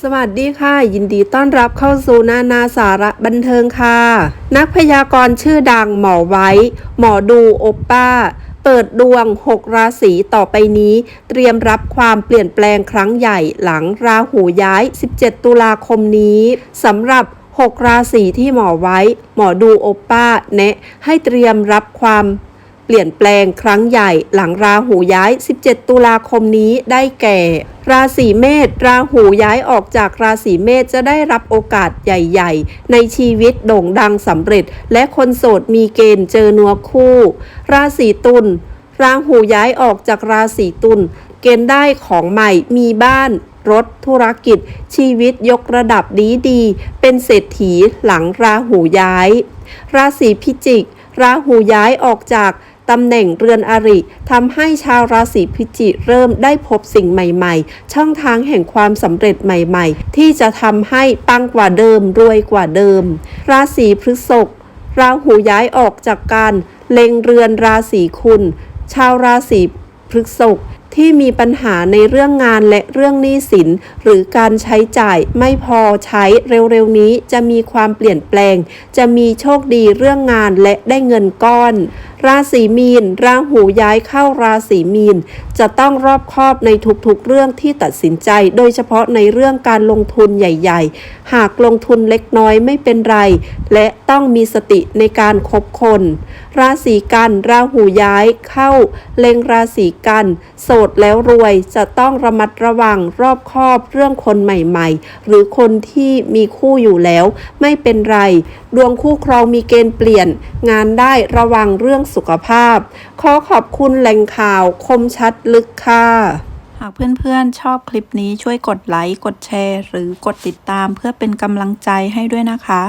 สวัสดีค่ะ ยินดีต้อนรับเข้าสู่นานาสาระบันเทิงค่ะ นักพยากรณ์ชื่อดังหมอไว้ หมอดูโอปป้า เปิดดวง 6 ราศีต่อไปนี้ เตรียมรับความเปลี่ยนแปลงครั้งใหญ่หลังราหูย้าย 17 ตุลาคมนี้สำหรับ 6 ราศีที่หมอไว้ หมอดูโอปป้าแนะให้เตรียมรับความ ปลี่ยนแปลงครั้งใหญ่หลังราหูย้าย 17 ตุลาคมนี้ได้แก่ ราศีเมษราหูย้ายออกจากราศีเมษจะได้รับโอกาสใหญ่ ๆ ในชีวิตโด่งดังสำเร็จ และคนโสดมีเกณฑ์เจอนัวคู่ ราศีตุลราหูย้ายออกจากราศีตุลเกณฑ์ได้ของใหม่มีบ้านรถธุรกิจ ชีวิตยกระดับดีดี เป็นเศรษฐีหลังราหูย้าย ราศีพิจิก ราหูย้ายออกจาก ตำแหน่งเรือนอริทำให้ชาวราศีพิจิกเริ่มได้พบสิ่งใหม่ๆ ช่องทางแห่งความสำเร็จใหม่ๆ ที่จะทำให้ปังกว่าเดิมรวยกว่าเดิม ราศีพฤษภราหูย้ายออกจากการเล็งเรือนราศีคุณ ชาวราศีพฤษภที่มีปัญหาในเรื่องงานและเรื่องหนี้สิน หรือการใช้จ่ายไม่พอใช้เร็วๆนี้จะมีความเปลี่ยนแปลง จะมีโชคดีเรื่องงานและได้เงินก้อน ราศีมีน ราหูย้ายเข้าราศีมีน จะต้องรอบคอบในทุกๆเรื่องที่ตัดสินใจ โดยเฉพาะในเรื่องการลงทุนใหญ่ ๆ หากลงทุนเล็กน้อยไม่เป็นไร และต้องมีสติในการคบคน ราศีกัน ราหูย้ายเข้า เล็งราศีกัน โสดแล้วรวยจะต้องระมัดระวังรอบคอบเรื่องคนใหม่ๆ หรือคนที่มีคู่อยู่แล้ว ไม่เป็นไร ดวงคู่ครองมีเกณฑ์เปลี่ยน งานได้ระวังเรื่องสุขภาพ ขอขอบคุณแหล่งข่าวคมชัดลึกค่ะ หากเพื่อนๆชอบคลิปนี้ช่วยกดไลค์ กดแชร์ หรือกดติดตามเพื่อเป็นกำลังใจให้ด้วยนะคะ